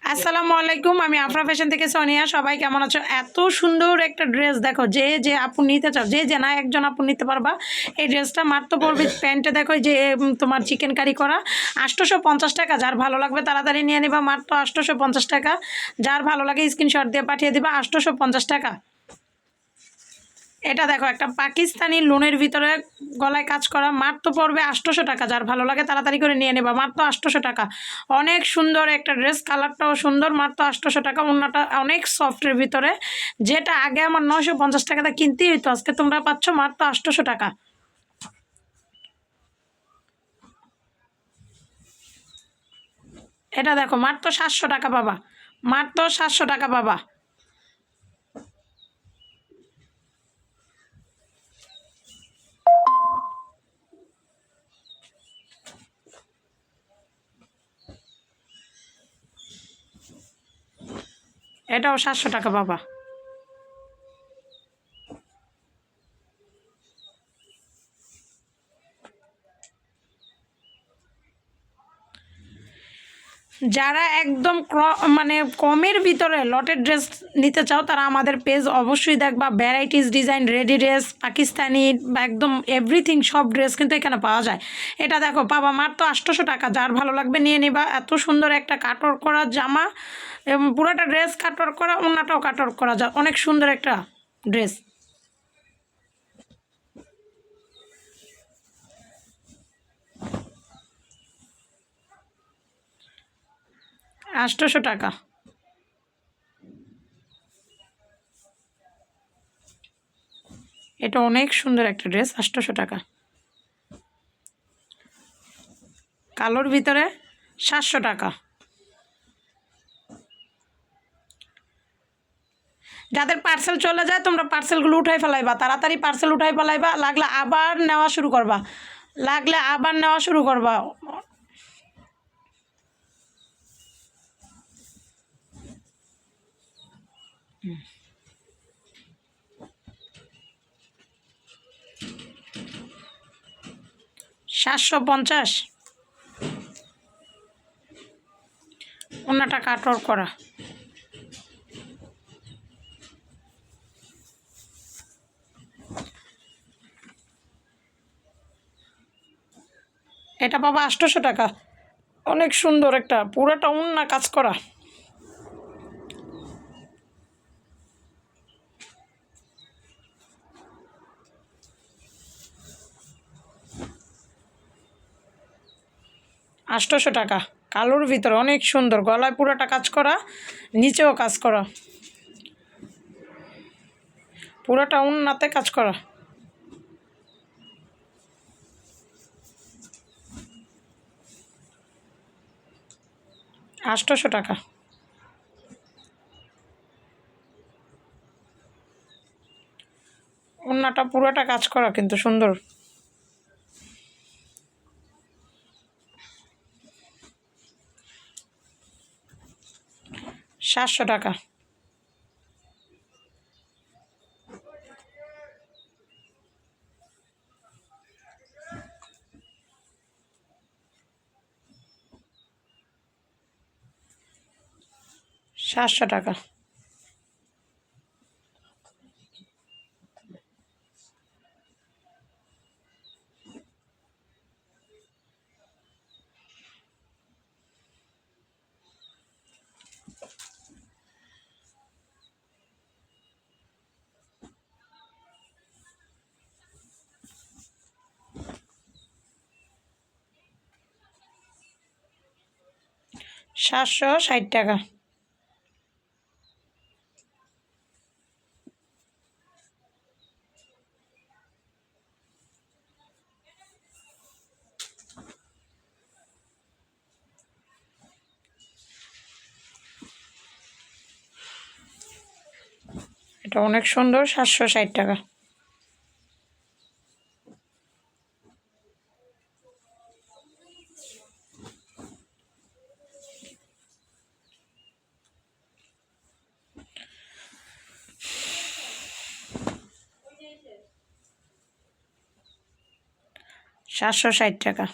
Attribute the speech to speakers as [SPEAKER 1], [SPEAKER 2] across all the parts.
[SPEAKER 1] আসসালামু আলাইকুম, আমি আফরা ফ্যাশন থেকে সোনিয়া। সবাই কেমন আছো? এত সুন্দর একটা ড্রেস দেখো, যে যে আপু নিতে চাও, যে যে না একজন আপু নিতে পারবা, এই ড্রেসটা মাত্র পড়বে প্যান্টে দেখো যে তোমার চিকেন কারি করা আটশোশো পঞ্চাশ টাকা। যার ভালো লাগবে তাড়াতাড়ি নিয়ে নিবা মাত্র আটশোশো পঞ্চাশ টাকা। যার ভালো লাগে স্ক্রিনশট দিয়ে পাঠিয়ে দিবা আটশোশো পঞ্চাশ টাকা। এটা দেখো, একটা পাকিস্তানি লোনের ভিতরে গলায় কাজ করা মার তো পড়বে আটশোশো টাকা, যার ভালো লাগে তাড়াতাড়ি করে নিয়ে নেবা মাত্র আটশোশো টাকা। অনেক সুন্দর একটা ড্রেস, কালারটাও সুন্দর মাত্র আটশোশো টাকা অন্যটা অনেক সফটের ভিতরে। যেটা আগে আমার নশো পঞ্চাশ টাকাতে কিনতেই হইতো, আজকে তোমরা পাচ্ছ মাত্র আটশোশো টাকা। এটা দেখো মাত্র সাতশো টাকা পাবা মাত্র সাতশো টাকা পাবা এটাও সাতশো টাকা পাবা যারা একদম মানে কমের ভিতরে লটের ড্রেস নিতে চাও, তারা আমাদের পেজ অবশ্যই দেখবা। Varieties design ready dress Pakistani বা একদম এভরিথিং সব ড্রেস কিন্তু এখানে পাওয়া যায়। এটা দেখো, বাবা মার তো আটশোশো টাকা, যার ভালো লাগবে নিয়ে নিবা। এত সুন্দর একটা কাটর করা জামা, এবং পুরোটা ড্রেস কাটর করা অন্যটাও কাটর করা যায়। অনেক সুন্দর একটা ড্রেস আটশোশো টাকা। এটা অনেক সুন্দর একটা ড্রেস আটশোশো টাকা। কালোর ভিতরে সাতশো টাকা। যাদের পার্সেল চলে যায়, তোমরা পার্সেলগুলো উঠাই ফেলাইবা। তাড়াতাড়ি পার্সেল উঠাই ফেলাইবা, লাগলে আবার নেওয়া শুরু করবা। লাগলে আবার নেওয়া শুরু করবা। সাতশো পঞ্চাশ। অন্যটা কাটর করা। এটা পাবা আটশোশো টাকা। অনেক সুন্দর একটা, পুরোটা অন্য কাজ করা। আটশোশো টাকা। কালোর ভিতরে অনেক সুন্দর। গলায় পুরোটা কাজ করা, নিচেও কাজ করা। পুরোটা উন্নাতে কাজ করা। আটশোশো টাকা। উন্নাটা পুরোটা কাজ করা কিন্তু সুন্দর। সাতশো টাকা। সাতশো টাকা। সাতশো ষাট টাকা। এটা অনেক সুন্দর সাতশো ষাট টাকা। সাতশো ষাট টাকা।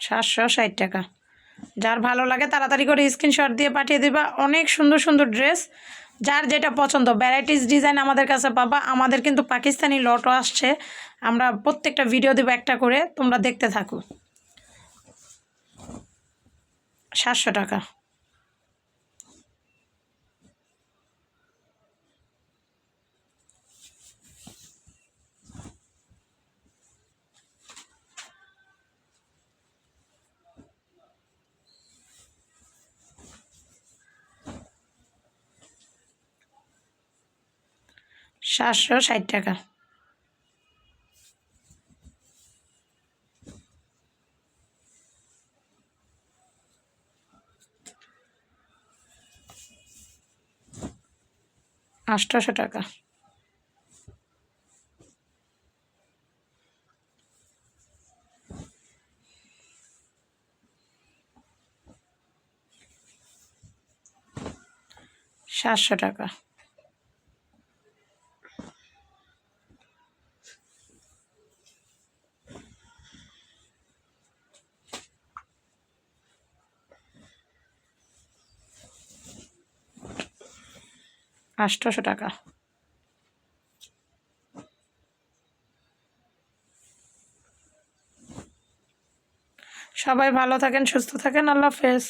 [SPEAKER 1] সাতশো ষাট টাকা। যার ভালো লাগে তাড়াতাড়ি করে স্ক্রিনশট দিয়ে পাঠিয়ে দিবা। অনেক সুন্দর সুন্দর ড্রেস যার যেটা পছন্দ ভ্যারাইটিস ডিজাইন আমাদের কাছে পাবা। আমাদের কিন্তু পাকিস্তানি লটও আসছে। আমরা প্রত্যেকটা ভিডিও দেবো একটা করে। তোমরা দেখতে থাকো। সাতশো টাকা। সাতশো ষাট টাকা। আটশোশো টাকা। সাতশো টাকা। আটশোশো টাকা। সবাই ভালো থাকেন সুস্থ থাকেন আল্লাহ হাফেজ।